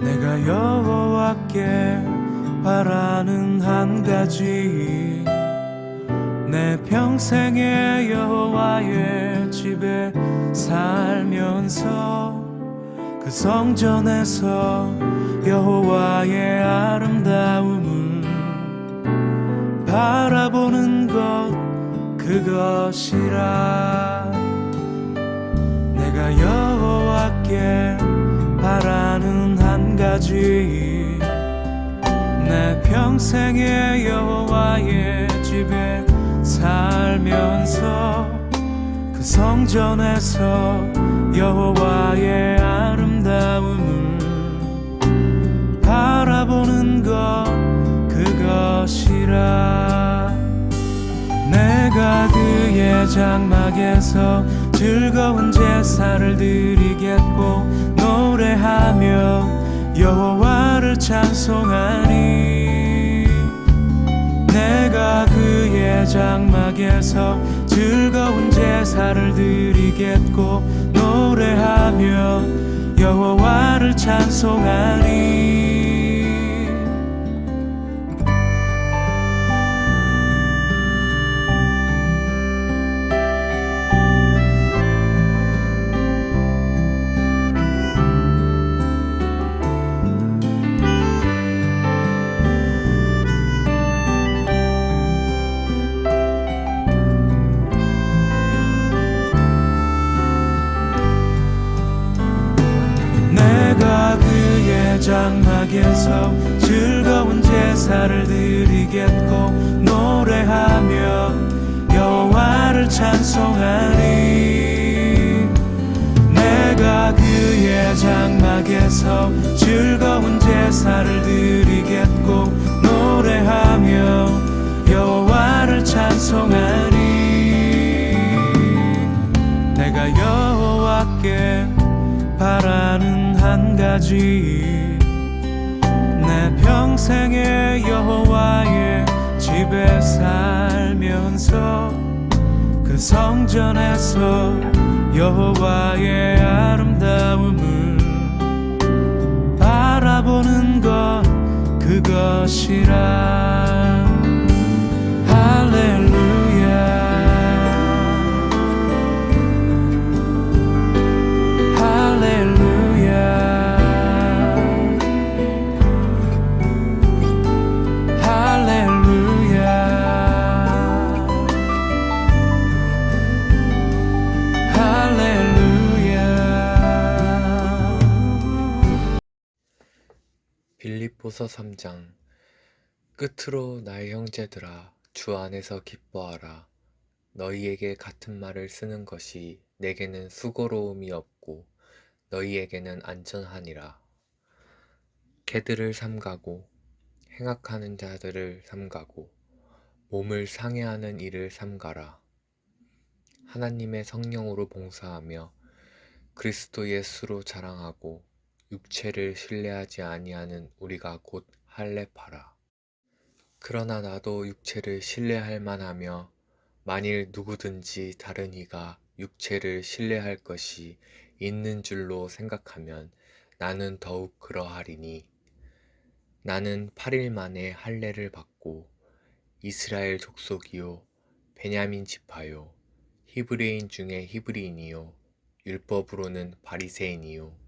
내가 여호와께 바라는 한 가지. 내 평생에 여호와의 집에 살면서 그 성전에서 여호와의 아름다움을 바라보는 것 그것이라. 내가 여호와께 한 가지 내 평생에 여호와의 집에 살면서 그 성전에서 여호와의 아름다움을 바라보는 것 그것이라. 내가 그의 장막에서 즐거운 제사를 드리겠고 노래하며 여호와를 찬송하리 내가 그의 장막에서 즐거운 제사를 드리겠고 노래하며 여호와를 찬송하리 장막에서 즐거운 제사를 드리겠고 노래하며 여호와를 찬송하리. 내가 그의 장막에서 즐거운 제사를 드리겠고 노래하며 여호와를 찬송하리. 내가 여호와께 바라는 한 가지 내 평생에 여호와의 집에 살면서 그 성전에서 여호와의 아름다움을 바라보는 것 그것이라. 할렐루야 빌립보서 3장. 끝으로 나의 형제들아 주 안에서 기뻐하라. 너희에게 같은 말을 쓰는 것이 내게는 수고로움이 없고 너희에게는 안전하니라. 개들을 삼가고 행악하는 자들을 삼가고 몸을 상해하는 일을 삼가라. 하나님의 성령으로 봉사하며 그리스도 예수로 자랑하고 육체를 신뢰하지 아니하는 우리가 곧 할례파라. 그러나 나도 육체를 신뢰할 만하며 만일 누구든지 다른 이가 육체를 신뢰할 것이 있는 줄로 생각하면 나는 더욱 그러하리니 나는 8일 만에 할례를 받고 이스라엘 족속이요 베냐민 지파요 히브리인 중에 히브리인이요 율법으로는 바리새인이요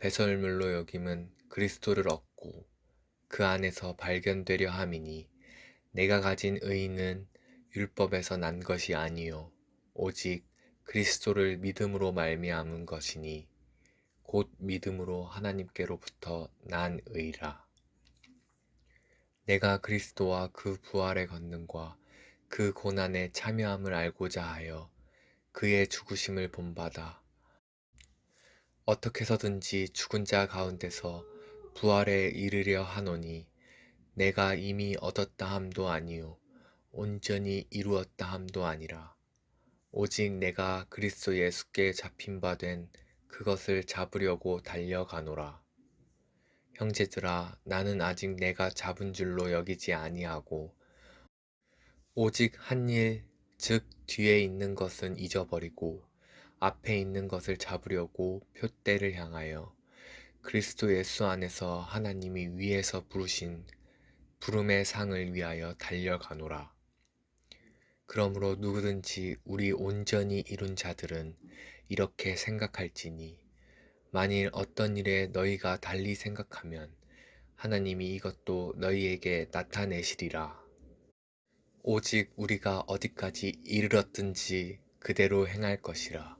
배설물로 여김은 그리스도를 얻고 그 안에서 발견되려 함이니 내가 가진 의는 율법에서 난 것이 아니요 오직 그리스도를 믿음으로 말미암은 것이니 곧 믿음으로 하나님께로부터 난 의라. 내가 그리스도와 그 부활의 권능과 그 고난에 참여함을 알고자 하여 그의 죽으심을 본받아 어떻게 해서든지 죽은 자 가운데서 부활에 이르려 하노니 내가 이미 얻었다 함도 아니요 온전히 이루었다 함도 아니라 오직 내가 그리스도 예수께 잡힌 바 된 그것을 잡으려고 달려가노라. 형제들아 나는 아직 내가 잡은 줄로 여기지 아니하고 오직 한 일 즉 뒤에 있는 것은 잊어버리고 앞에 있는 것을 잡으려고 표대를 향하여 그리스도 예수 안에서 하나님이 위에서 부르신 부름의 상을 위하여 달려가노라. 그러므로 누구든지 우리 온전히 이룬 자들은 이렇게 생각할지니 만일 어떤 일에 너희가 달리 생각하면 하나님이 이것도 너희에게 나타내시리라. 오직 우리가 어디까지 이르렀든지 그대로 행할 것이라.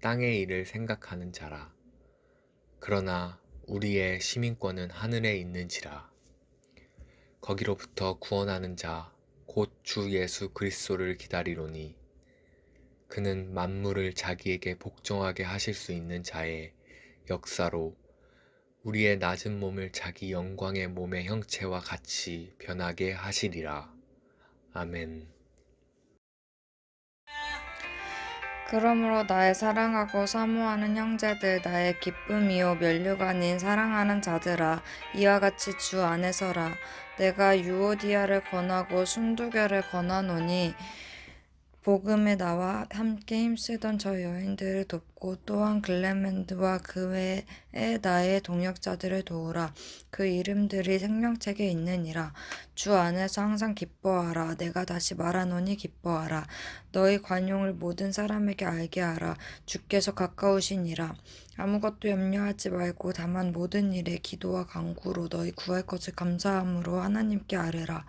땅의 일을 생각하는 자라. 그러나 우리의 시민권은 하늘에 있는지라. 거기로부터 구원하는 자, 곧 주 예수 그리스도를 기다리노니 그는 만물을 자기에게 복종하게 하실 수 있는 자의 역사로 우리의 낮은 몸을 자기 영광의 몸의 형체와 같이 변하게 하시리라. 아멘. 그러므로 나의 사랑하고 사모하는 형제들 나의 기쁨이요 아닌 사랑하는 자들아 이와 같이 주 안에서라. 내가 유오디아를 권하고 순두결을 권하노니 복음에 나와 함께 힘쓰던 저 여인들을 돕 고 또한 글레멘드와 그 외에 나의 동역자들을 도우라. 그 이름들이 생명책에 있느니라. 주 안에서 항상 기뻐하라. 내가 다시 말하노니 기뻐하라. 너희 관용을 모든 사람에게 알게 하라. 주께서 가까우시니라. 아무것도 염려하지 말고 다만 모든 일에 기도와 간구로 너희 구할 것을 감사함으로 하나님께 아뢰라.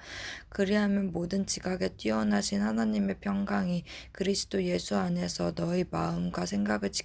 그리하면 모든 지각에 뛰어나신 하나님의 평강이 그리스도 예수 안에서 너희 마음과 생각을 지키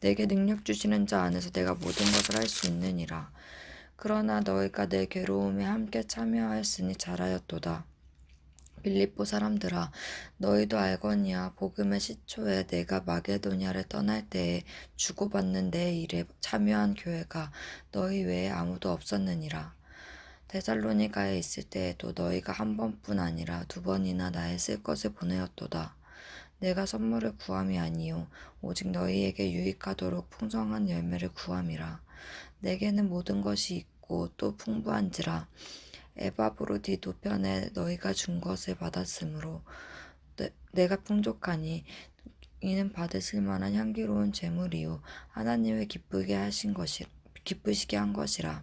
내게 능력 주시는 자 안에서 내가 모든 것을 할 수 있느니라. 그러나 너희가 내 괴로움에 함께 참여하였으니 잘하였도다. 빌립보 사람들아 너희도 알거니와 복음의 시초에 내가 마게도냐를 떠날 때에 주고받는 내 일에 참여한 교회가 너희 외에 아무도 없었느니라. 데살로니가에 있을 때에도 너희가 한 번뿐 아니라 두 번이나 나의 쓸 것을 보내었도다. 내가 선물을 구함이 아니요 오직 너희에게 유익하도록 풍성한 열매를 구함이라. 내게는 모든 것이 있고 또 풍부한지라. 에바브로디도 편에 너희가 준 것을 받았으므로 내, 내가 풍족하니 이는 받으실 만한 향기로운 제물이요 하나님을 기쁘게 하신 것이 기쁘시게 한 것이라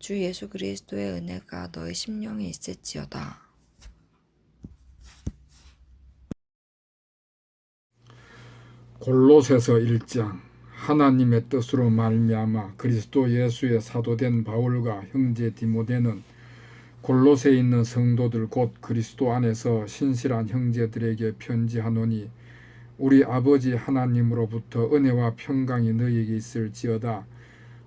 주 예수 그리스도의 은혜가 너의 심령에 있을지어다. 골로새서 1장 하나님의 뜻으로 말미암아 그리스도 예수의 사도된 바울과 형제 디모데는 골로새에 있는 성도들 곧 그리스도 안에서 신실한 형제들에게 편지하노니 우리 아버지 하나님으로부터 은혜와 평강이 너희에게 있을지어다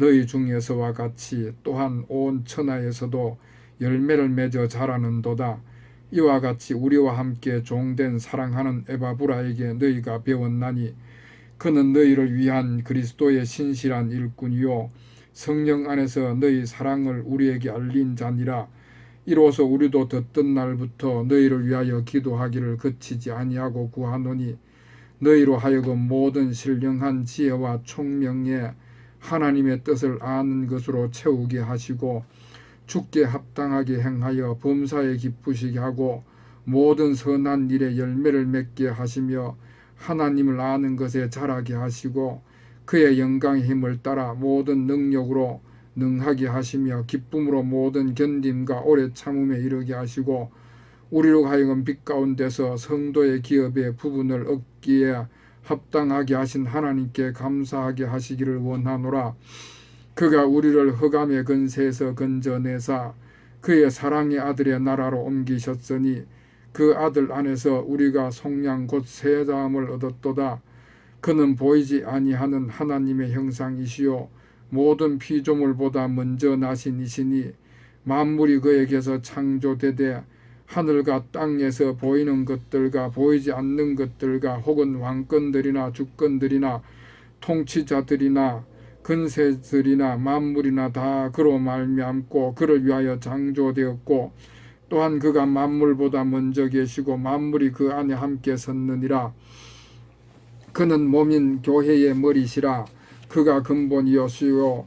너희 중에서와 같이 또한 온 천하에서도 열매를 맺어 자라는도다. 이와 같이 우리와 함께 종된 사랑하는 에바브라에게 너희가 배웠나니 그는 너희를 위한 그리스도의 신실한 일꾼이요. 성령 안에서 너희 사랑을 우리에게 알린 자니라. 이로써 우리도 듣던 날부터 너희를 위하여 기도하기를 그치지 아니하고 구하노니 너희로 하여금 모든 신령한 지혜와 총명에 하나님의 뜻을 아는 것으로 채우게 하시고 죽게 합당하게 행하여 범사에 기쁘시게 하고 모든 선한 일에 열매를 맺게 하시며 하나님을 아는 것에 자라게 하시고 그의 영광의 힘을 따라 모든 능력으로 능하게 하시며 기쁨으로 모든 견딤과 오래 참음에 이르게 하시고 우리로 하여금 빛 가운데서 성도의 기업의 부분을 얻기에 합당하게 하신 하나님께 감사하게 하시기를 원하노라. 그가 우리를 흑암의 근세에서 건져내사 그의 사랑의 아들의 나라로 옮기셨으니 그 아들 안에서 우리가 속량 곧 세자함을 얻었도다. 그는 보이지 아니하는 하나님의 형상이시요 모든 피조물보다 먼저 나신 이시니 만물이 그에게서 창조되되 하늘과 땅에서 보이는 것들과 보이지 않는 것들과 혹은 왕권들이나 주권들이나 통치자들이나 근세들이나 만물이나 다 그로 말미암고 그를 위하여 창조되었고 또한 그가 만물보다 먼저 계시고 만물이 그 안에 함께 섰느니라. 그는 몸인 교회의 머리시라. 그가 근본이었으요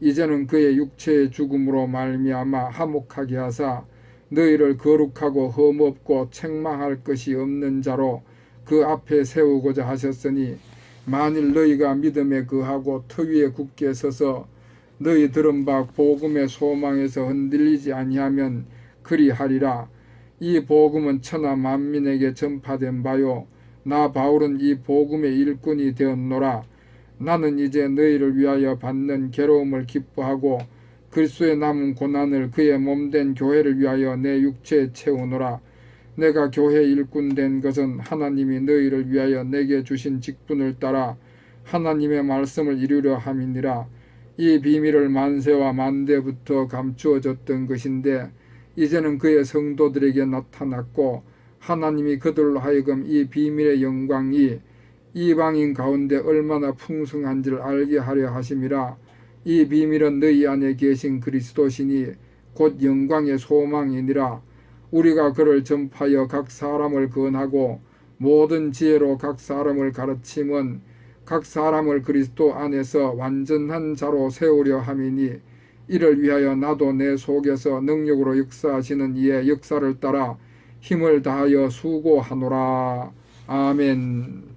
이제는 그의 육체의 죽음으로 말미암아 화목하게 하사 너희를 거룩하고 흠없고 책망할 것이 없는 자로 그 앞에 세우고자 하셨으니 만일 너희가 믿음에 거하고 터 위에 굳게 서서 너희 들은 바 복음의 소망에서 흔들리지 아니하면 그리하리라. 이 복음은 천하 만민에게 전파된 바요. 나 바울은 이 복음의 일꾼이 되었노라 나는 이제 너희를 위하여 받는 괴로움을 기뻐하고 그리스도의 남은 고난을 그의 몸된 교회를 위하여 내 육체에 채우노라. 내가 교회 일꾼 된 것은 하나님이 너희를 위하여 내게 주신 직분을 따라 하나님의 말씀을 이루려 함이니라. 이 비밀을 만세와 만대부터 감추어졌던 것인데 이제는 그의 성도들에게 나타났고 하나님이 그들로 하여금 이 비밀의 영광이 이방인 가운데 얼마나 풍성한지를 알게 하려 하심이라 이 비밀은 너희 안에 계신 그리스도시니 곧 영광의 소망이니라 우리가 그를 전파하여 각 사람을 권하고 모든 지혜로 각 사람을 가르침은 각 사람을 그리스도 안에서 완전한 자로 세우려 함이니 이를 위하여 나도 내 속에서 능력으로 역사하시는 이의 역사를 따라 힘을 다하여 수고하노라. 아멘.